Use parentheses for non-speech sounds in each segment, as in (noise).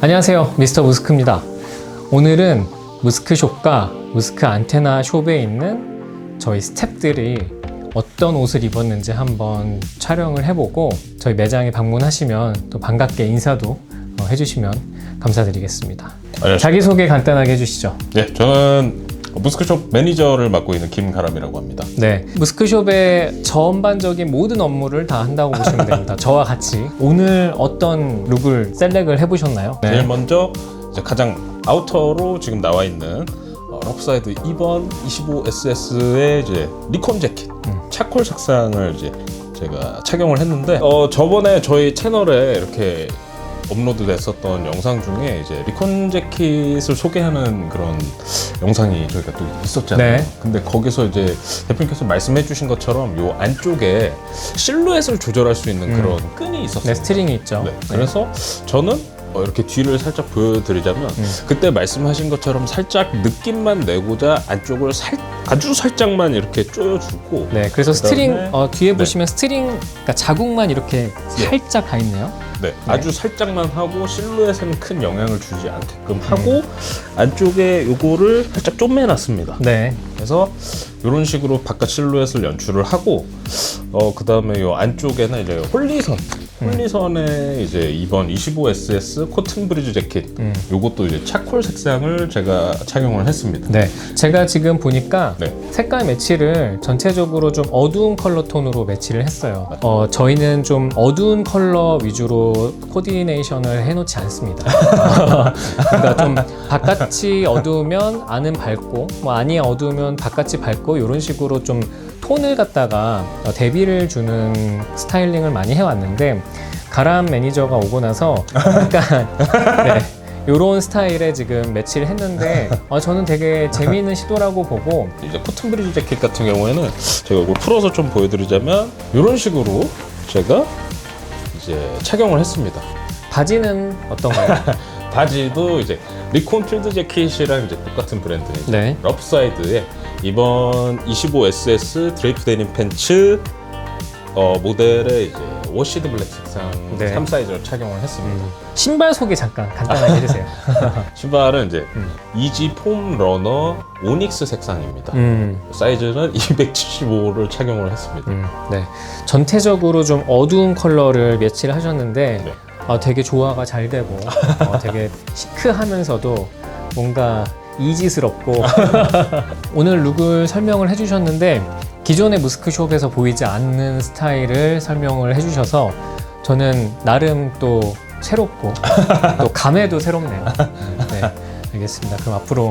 안녕하세요. 미스터 무스크입니다. 오늘은 무스크 숍과 무스크 안테나 숍에 있는 저희 스탭들이 어떤 옷을 입었는지 한번 촬영을 해보고 저희 매장에 방문하시면 또 반갑게 인사도 어, 해주시면 감사드리겠습니다. 자기소개 간단하게 해주시죠. 네, 저는 무스크숍 매니저를 맡고 있는 김가람이라고 합니다. 네, 무스크숍의 전반적인 모든 업무를 다 한다고 보시면 (laughs) 됩니다. 저와 같이 오늘 어떤 룩을 셀렉을 해보셨나요? 제일 먼저 이제 가장 아우터로 지금 나와 있는 어, 럽사이드 2번 25SS의 이제 리콘 재킷 차콜 색상을 이제 제가 착용을 했는데 어, 저번에 저희 채널에 이렇게 업로드 됐었던 영상 중에 이제 리콘 재킷을 소개하는 그런 영상이 저희가 또 있었잖아요. 네. 근데 거기서 이제 대표님께서 말씀해 주신 것처럼 요 안쪽에 실루엣을 조절할 수 있는 그런 끈이 있었어요. 네, 스트링이 있죠. 네, 그래서 저는 어, 이렇게 뒤를 살짝 보여드리자면 음. 그때 말씀하신 것처럼 살짝 느낌만 내고자 안쪽을 살, 아주 살짝만 이렇게 조여주고 네, 그래서 스트링 그다음에- 어, 뒤에 네. 보시면 스트링 그러니까 자국만 이렇게 살짝 가 있네요. 네, 아주 살짝만 하고 실루엣에는 큰 영향을 주지 않게끔 하고 안쪽에 요거를 살짝 쪼매놨습니다. 네, 그래서 이런 식으로 바깥 실루엣을 연출을 하고 어 그 다음에 요 안쪽에는 이제 홀리선 홀리선에 이제 이번 25SS 코튼 브리즈 재킷 음. 요것도 이제 차콜 색상을 제가 착용을 했습니다. 네. 제가 지금 보니까 네. 색깔 매치를 전체적으로 좀 어두운 컬러 톤으로 매치를 했어요. 어, 저희는 좀 어두운 컬러 위주로 코디네이션을 해놓지 않습니다. (laughs) 그러니까 좀 바깥이 어두우면 안은 밝고, 뭐 안이 어두우면 바깥이 밝고 이런 식으로 좀 톤을 갖다가 어, 대비를 주는 스타일링을 많이 해왔는데 가람 매니저가 오고 나서 약간 (laughs) 네, 요런 스타일에 지금 매치를 했는데 어, 저는 되게 재미있는 시도라고 보고 이제 코튼 브리즈 재킷 같은 경우에는 제가 이걸 풀어서 좀 보여드리자면 이런 식으로 제가 이제 착용을 했습니다. 바지는 어떤가요? (laughs) 바지도 이제 리콘 필드 재킷이랑 이제 똑같은 브랜드인 네. 럽사이드에 이번 25SS 드레이프 데님 팬츠 어, 모델의 이제 워시드 블랙 색상 네. 3 사이즈로 착용을 했습니다. 신발 소개 잠깐 간단하게 해주세요. (laughs) 신발은 이제 음. 이지 폼 러너 오닉스 색상입니다. 음, 사이즈는 275를 착용을 했습니다. 음, 네. 전체적으로 좀 어두운 컬러를 매치를 하셨는데 네. 아, 되게 조화가 잘 되고 어, 되게 시크하면서도 뭔가 이지스럽고 (laughs) 오늘 룩을 설명을 해주셨는데 기존의 무스크숍에서 보이지 않는 스타일을 설명을 해주셔서 저는 나름 또 새롭고 또 감회도 새롭네요. 네, 알겠습니다. 그럼 앞으로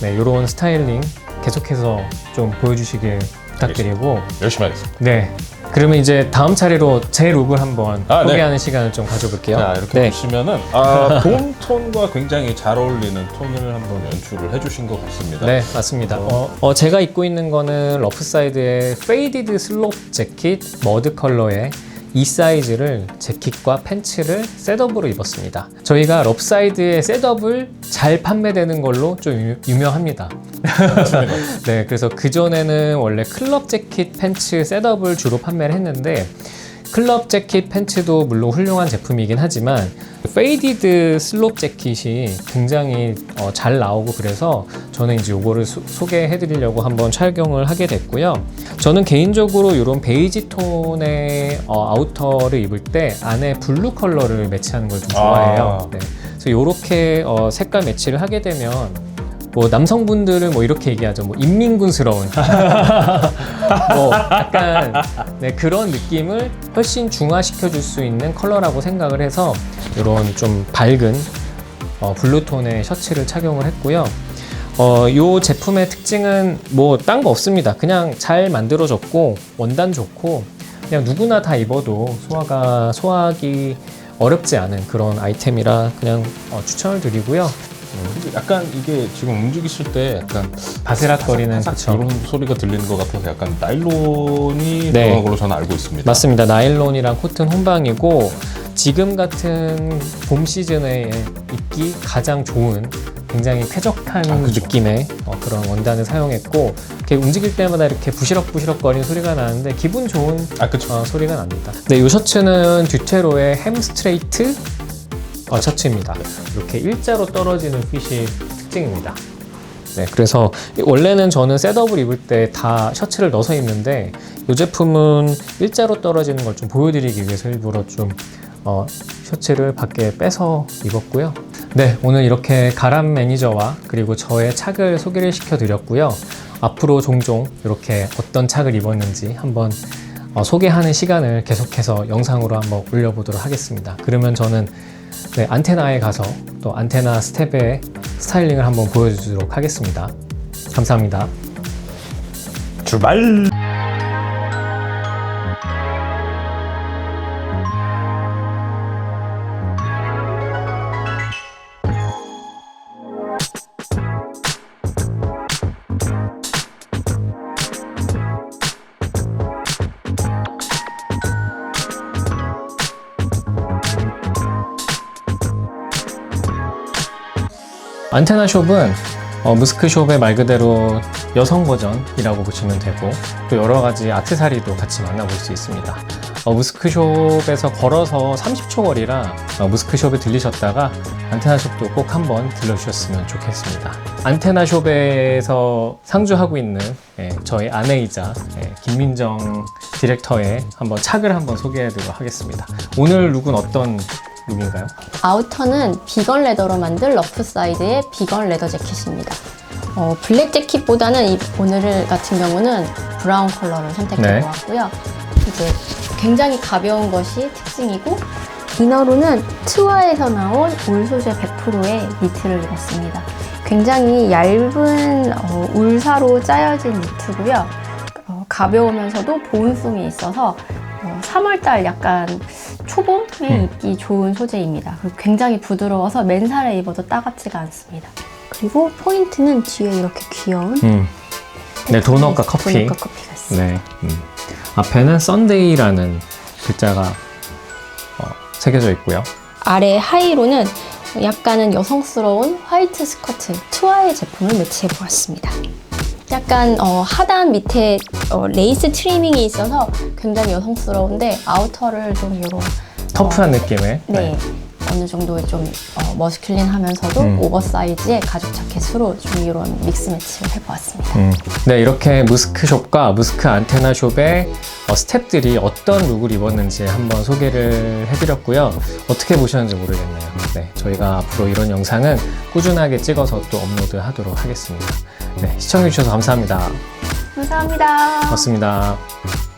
네, 이런 스타일링 계속해서 좀 보여주시길 부탁드리고 열심히 하겠습니다. 네. 그러면 이제 다음 차례로 제 룩을 한번 아, 네. 소개하는 시간을 좀 가져볼게요. 자 이렇게 네. 보시면은 아, (laughs) 봄 톤과 굉장히 잘 어울리는 톤을 한번 연출을 해주신 것 같습니다. 네, 맞습니다. 어, 어, 제가 입고 있는 거는 러프사이드의 페이디드 슬롭 재킷 머드 컬러의 이 사이즈를 재킷과 팬츠를 셋업으로 입었습니다. 저희가 럽사이드의 셋업을 잘 판매되는 걸로 좀 유- 유명합니다. (laughs) 네, 그래서 그전에는 원래 클럽 재킷 팬츠 셋업을 주로 판매를 했는데 클럽 재킷 팬츠도 물론 훌륭한 제품이긴 하지만 페이디드 슬롭 재킷이 굉장히 어, 잘 나오고 그래서 저는 이제 요거를 소, 소개해 드리려고 한번 촬영을 하게 됐고요. 저는 개인적으로 이런 베이지 톤의 어, 아우터를 입을 때 안에 블루 컬러를 매치하는 걸 좀 좋아해요. 아. 네. 그래서 이렇게 어, 색깔 매치를 하게 되면 뭐 남성분들은 뭐 이렇게 얘기하죠. 뭐 인민군스러운 (laughs) 뭐 약간 네, 그런 느낌을 훨씬 중화시켜 줄 수 있는 컬러라고 생각을 해서 이런 좀 밝은 어, 블루톤의 셔츠를 착용을 했고요. 어, 이 제품의 특징은 뭐 딴 거 없습니다. 그냥 잘 만들어졌고 원단 좋고 그냥 누구나 다 입어도 소화가 소화하기 어렵지 않은 그런 아이템이라 그냥 어, 추천을 드리고요. 근데 약간 이게 지금 움직이실 때 약간 바스락거리는 싹 그쵸. 이런 소리가 들리는 것 같아서 약간 나일론이 네. 들어간 걸로 저는 알고 있습니다. 맞습니다. 나일론이랑 코튼 혼방이고 지금 같은 봄 시즌에 입기 가장 좋은 굉장히 쾌적한 아, 그쵸. 느낌의 어, 그런 원단을 사용했고 이렇게 움직일 때마다 이렇게 부시럭부시럭 거리는 소리가 나는데 기분 좋은 아 그쵸. 어, 소리가 납니다. 네, 이 셔츠는 듀테로의 햄 스트레이트 어, 셔츠입니다. 이렇게 일자로 떨어지는 핏이 특징입니다. 네, 그래서 원래는 저는 셋업을 입을 때 다 셔츠를 넣어서 입는데 이 제품은 일자로 떨어지는 걸 좀 보여드리기 위해서 일부러 좀 어, 셔츠를 밖에 빼서 입었고요. 네, 오늘 이렇게 가람 매니저와 그리고 저의 착을 소개를 시켜드렸고요. 앞으로 종종 이렇게 어떤 착을 입었는지 한번 어, 소개하는 시간을 계속해서 영상으로 한번 올려보도록 하겠습니다. 그러면 저는 네, 안테나에 가서 또 안테나 스텝의 스타일링을 한번 보여주도록 하겠습니다. 감사합니다. 출발! 안테나 숍은 어, 무스크숍의 말 그대로 여성 버전이라고 보시면 되고 또 여러 가지 악세사리도 같이 만나볼 수 있습니다. 어, 무스크숍에서 걸어서 30초 거리라 어, 무스크숍에 들리셨다가 안테나숍도 꼭 한번 들러주셨으면 좋겠습니다. 안테나숍에서 상주하고 있는 예, 저희 아내이자 예, 김민정 디렉터의 한번 착을 한번 소개해드리도록 하겠습니다. 오늘 룩은 어떤 룩인가요? 아우터는 비건 레더로 만든 러프 사이드의 비건 레더 재킷입니다. 어, 블랙 재킷보다는 이, 오늘 같은 경우는 브라운 컬러를 선택해 네. 보았고요. 이제 굉장히 가벼운 것이 특징이고 이너로는 트와에서 나온 울 소재 100%의 니트를 입었습니다. 굉장히 얇은 어, 울사로 짜여진 니트고요. 어, 가벼우면서도 보온성이 있어서 어, 3월달 약간 초봄에 음. 입기 좋은 소재입니다. 그리고 굉장히 부드러워서 맨살에 입어도 따갑지가 않습니다. 그리고 포인트는 뒤에 이렇게 귀여운 음. 네, 도넛과 커피. 도넛과 커피가 있어요. 네. 음. 앞에는 썬데이라는 글자가 어, 새겨져 있고요. 아래 하의로는 약간은 여성스러운 화이트 스커트 투아의 제품을 매치해 보았습니다. 약간 어, 하단 밑에 어, 레이스 트리밍이 있어서 굉장히 여성스러운데 아우터를 좀 이런 터프한 느낌의. 네. 어느 정도 좀 어, 머스큘린하면서도 음. 오버사이즈의 가죽 자켓으로 좀 이런 믹스 매치를 해보았습니다. 음. 네, 이렇게 무스크숍과 무스크 안테나숍의 어, 스탭들이 어떤 룩을 입었는지 한번 소개를 해드렸고요. 어떻게 보셨는지 모르겠네요. 네, 저희가 앞으로 이런 영상은 꾸준하게 찍어서 또 업로드 하도록 하겠습니다. 네, 시청해주셔서 감사합니다. 감사합니다. 고맙습니다.